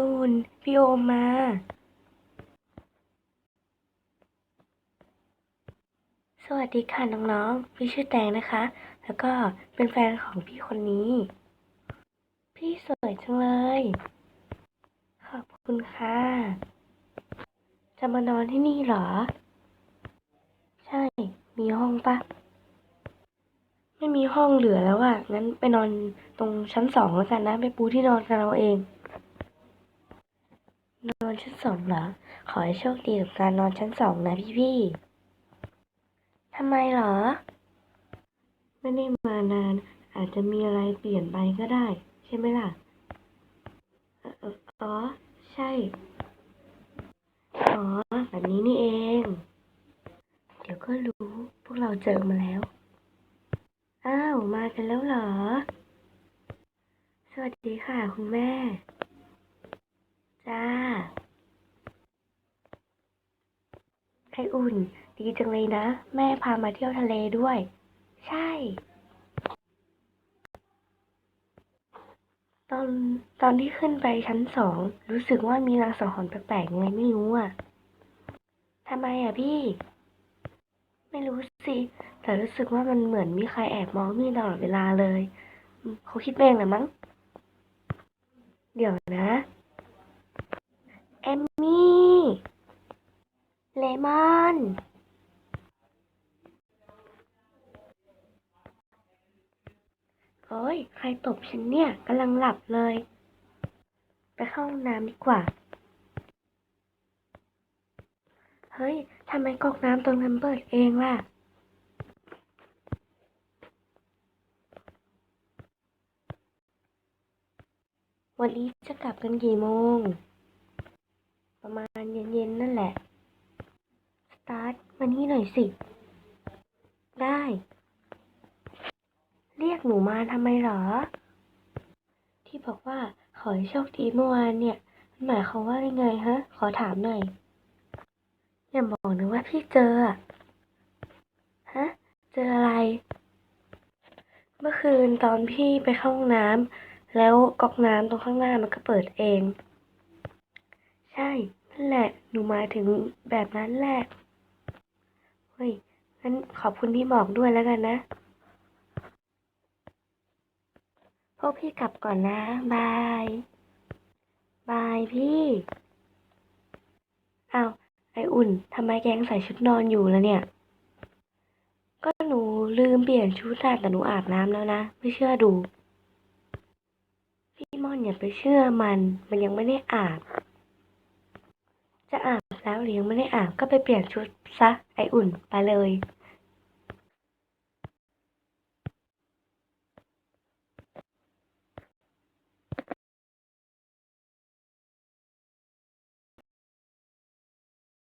อุ่น พี่โอมมาสวัสดีค่ะน้องๆ พี่ชื่อแตงนะคะ แล้วก็เป็นแฟนของพี่คนนี้ พี่สวยจังเลย ขอบคุณค่ะ จะมานอนที่นี่เหรอ ใช่ มีห้องปะ ไม่มีห้องเหลือแล้วอะงั้นไปนอนตรงชั้นสองแล้วกันนะ ไปปูที่นอนกันเราเอง นอนชั้นสองเหรอ ขอให้โชคดีกับการนอนชั้นสองนะพี่ๆทำไมเหรอ ไม่ได้มานาน อาจจะมีอะไรเปลี่ยนไปก็ได้ ใช่ไหมล่ะ อ๋อ ใช่ อ๋อ แบบนี้นี่เอง เดี๋ยวก็รู้ พวกเราเจอมาแล้ว อ้าว มากันแล้วเหรอ สวัสดีค่ะคุณแม่ จ้าไออุ่น ดีจังเลยนะ แม่พามาเที่ยวทะเลด้วย ใช่ ตอนตอนที่ขึ้นไปชั้นสอง รู้สึกว่ามีรางสังหรณ์แปลกๆยังไงไม่รู้อะทำไมอะพี่ ไม่รู้สิ แต่รู้สึกว่ามันเหมือนมีใครแอบมองพี่ตลอดเวลาเลย เขาคิดเองแหละมั้ง เดี๋ยวนะ เอมมี่ เล มอนโอ้ยใครตบฉันเนี่ยกำลังหลับเลย ไปเข้าห้องน้ำดีกว่า เฮ้ยทำไมก๊อกน้ำตรงนั้นเปิดเองล่ะวันนี้จะกลับกันกี่โมง ประมาณเย็นๆนั่นแหละ สตาร์ทมานี่หน่อย สิ ได้ เรียกหนูมาทำไมเหรอ ที่บอกว่าขอให้โชคดีเมื่อวานเนี่ย หมายความว่ายังไงฮะ ขอถามหน่อย อย่าบอกนะว่าพี่เจออะฮะ เจออะไร เมื่อคืนตอนพี่ไปเข้าห้องน้ำแล้วก๊อกน้ำตรงข้างหน้ามันก็เปิดเอง ใช่ นั่นแหละ หนูหมายถึงแบบนั้นแหละ เฮ้ยงั้นขอบคุณที่บอกด้วยแล้วกันนะ พวกพี่กลับก่อนนะ บาย บายพี่อ้าวไออุ่นทำไมแกงใส่ชุดนอนอยู่แล้วเนี่ย ก็หนูลืมเปลี่ยนชุดอะแต่หนูอาบน้ำแล้วนะ ไม่เชื่อดู พี่ม่อนอย่าไปเชื่อมัน มันยังไม่ได้อาบ จะอาบแล้วหรือยังไม่ได้อาบก็ไปเปลี่ยนชุดซะไออุ่นไปเลย